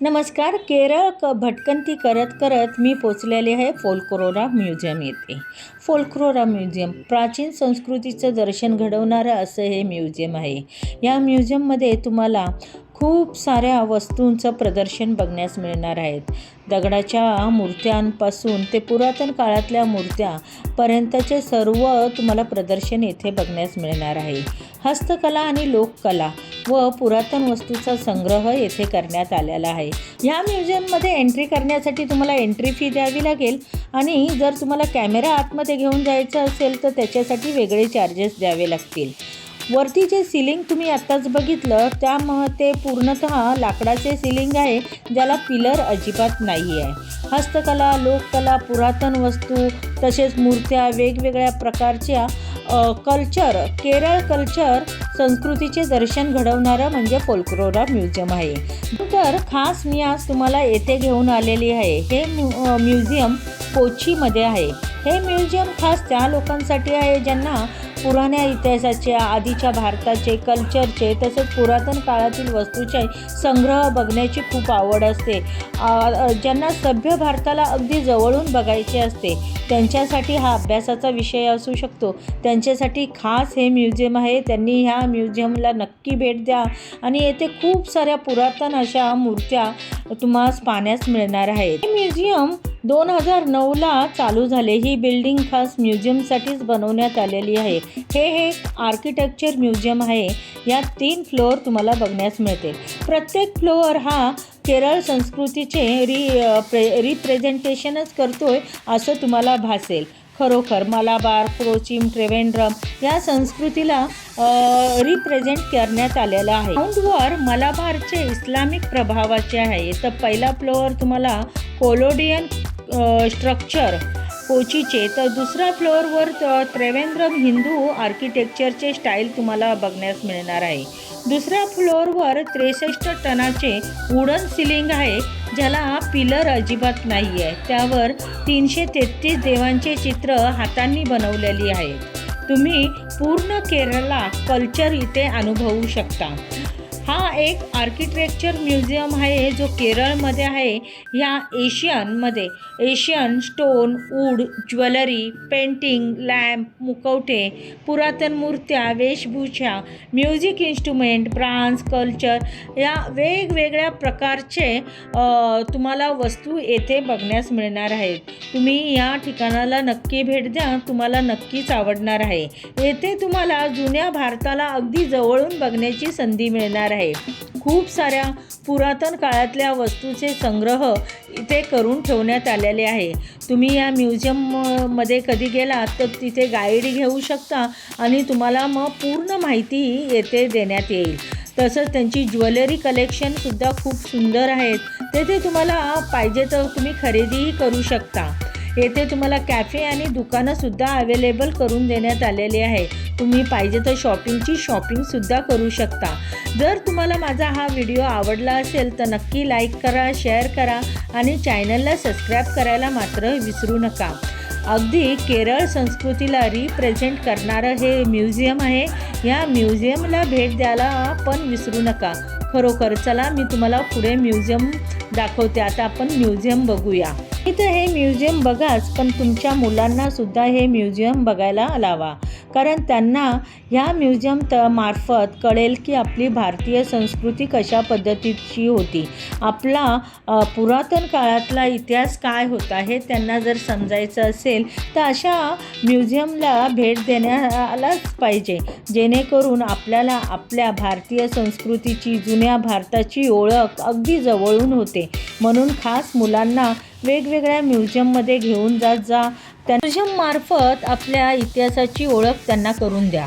नमस्कार केरळ क भटकंती करत करत मी पोचलेले आहे फोल्क्रोरा म्युझियम येथे. फोल्क्रोरा म्युझियम प्राचीन संस्कृतीचं दर्शन घडवणारं असं हे म्युझियम आहे. या म्युझियममध्ये तुम्हाला खूप साऱ्या वस्तूंचं प्रदर्शन बघण्यास मिळणार आहेत. दगडाच्या मूर्त्यांपासून ते पुरातन काळातल्या मूर्त्यापर्यंतचे सर्व तुम्हाला प्रदर्शन येथे बघण्यास मिळणार आहे. हस्तकला आणि लोककला व पुरातन वस्तूचा संग्रह येथे करण्यात आलेला आहे. ह्या म्युझियममध्ये एंट्री करण्यासाठी तुम्हाला एंट्री फी द्यावी लागेल आणि जर तुम्हाला कॅमेरा आतमध्ये घेऊन जायचं असेल तर त्याच्यासाठी वेगळे चार्जेस द्यावे लागतील. वरती जे सिलिंग तुम्ही आत्ताच बघितलं त्याम ते पूर्णतः लाकडाचे सिलिंग आहे ज्याला पिलर अजिबात नाही आहे हस्तकला लोककला पुरातन वस्तू तसेच मूर्त्या वेगवेगळ्या प्रकारच्या कल्चर केरळ कल्चर संस्कृतीचे दर्शन घडवणारं म्हणजे पोलक्रोरा म्युझियम आहे. तर खास मी आज तुम्हाला येथे घेऊन आलेली आहे. हे म्युझियम कोचीमध्ये आहे. हे म्युझियम खास त्या लोकांसाठी आहे ज्यांना पुराण्या इतिहासाचे आधीच्या भारताचे कल्चरचे तसेच पुरातन काळातील वस्तूचे संग्रह बघण्याची खूप आवड असते. ज्यांना सभ्य भारताला अगदी जवळून बघायचे असते त्यांच्यासाठी हा अभ्यासाचा विषय असू शकतो. त्यांच्यासाठी खास हे म्युझियम आहे. त्यांनी ह्या म्युझियमला नक्की भेट द्या आणि येथे खूप साऱ्या पुरातन अशा मूर्त्या तुम्हाला पाहण्यास मिळणार आहेत. हे म्युझियम दोन हजार नऊला चालू झाले. ही बिल्डिंग खास म्युझियमसाठीच बनवण्यात आलेली आहे. हे हे आर्किटेक्चर म्युझियम आहे. यात तीन फ्लोअर तुम्हाला बघण्यास मिळते प्रत्येक फ्लोअर हा केरळ संस्कृतीचे रि प्रे रिप्रेझेंटेशनच करतोय असं तुम्हाला भासेल. खरोखर मलाबार क्रोचिम ट्रेवेंड्रम या संस्कृतीला रिप्रेझेंट करण्यात आलेलं आहे. ग्राउंडवर मलाबारचे इस्लामिक प्रभावाचे आहे. तर पहिला फ्लोअर तुम्हाला कोलोडियन स्ट्रक्चर कोचीचे. तर दुसऱ्या फ्लोअरवर त्रिवेंद्रम हिंदू आर्किटेक्चरचे स्टाईल तुम्हाला बघण्यास मिळणार आहे. दुसऱ्या फ्लोअरवर त्रेसष्ट टनाचे वुडन सिलिंग आहे ज्याला पिलर अजिबात नाही आहे त्यावर तीनशे तेहतीस देवांचे चित्र हातांनी बनवलेली आहेत. तुम्ही पूर्ण केरला कल्चर इथे अनुभवू शकता. हा एक आर्किटेक्चर म्युझियम आहे जो केरळमध्ये आहे. ह्या एशियनमध्ये Asian stone wood jewellery painting lamp मुखवटे पुरातन मूर्त्या वेशभूषा म्युझिक इन्स्ट्रुमेंट ब्रान्स कल्चर या वेगवेगळ्या प्रकारचे तुम्हाला वस्तू येथे बघण्यास मिळणार आहेत. तुम्ही या ठिकाणाला नक्की भेट द्या तुम्हाला नक्कीच आवडणार आहे. येथे तुम्हाला जुन्या भारताला अगदी जवळून बघण्याची संधी मिळणार आहे खूप साऱ्या पुरातन काळातल्या वस्तूचे संग्रह इथे करून ठेवण्यात आलेले आहे. तुम्ही या म्युझियममध्ये कधी गेलात तर तिथे गाईड घेऊ शकता आणि तुम्हाला मग पूर्ण माहिती येथे देण्यात येईल. तसंच त्यांची ज्वेलरी कलेक्शनसुद्धा खूप सुंदर आहेत. तेथे तुम्हाला पाहिजे तर तुम्ही खरेदीही करू शकता. येथे तुम्हाला कॅफे आणि दुकानंसुद्धा अवेलेबल करून देण्यात आलेले आहे. तुम्ही पाहिजे तर शॉपिंगची शॉपिंगसुद्धा करू शकता. जर तुम्हाला माझा हा व्हिडिओ आवडला असेल तर नक्की लाईक करा शेअर करा आणि चॅनलला सबस्क्राईब करायला मात्र विसरू नका. अगदी केरळ संस्कृतीला रिप्रेझेंट करणारं हे म्युझियम आहे. या म्युझियमला भेट द्यायला पण विसरू नका. खरोखर चला मी तुम्हाला पुढे म्युझियम दाखवते. आता आपण म्युझियम बघूया. तर हे म्युझियम बघाच पण तुमच्या मुलांना सुद्धा हे म्युझियम बघायला लावा. कारण त्यांना ह्या म्युझियम त मार्फत कळेल की आपली भारतीय संस्कृती कशा पद्धतीची होती. आपला पुरातन काळातला इतिहास काय होता हे त्यांना जर समजायचं असेल तर अशा म्युझियमला भेट देण्यालाच पाहिजे. जेणेकरून आपल्याला आपल्या भारतीय संस्कृतीची जुन्या भारताची ओळख अगदी जवळून होते. म्हणून खास मुलांना वेगवेगळ्या म्युझियममध्ये घेऊन जात जा त्या आपल्या इतिहासाची ओळख त्यांना करून द्या.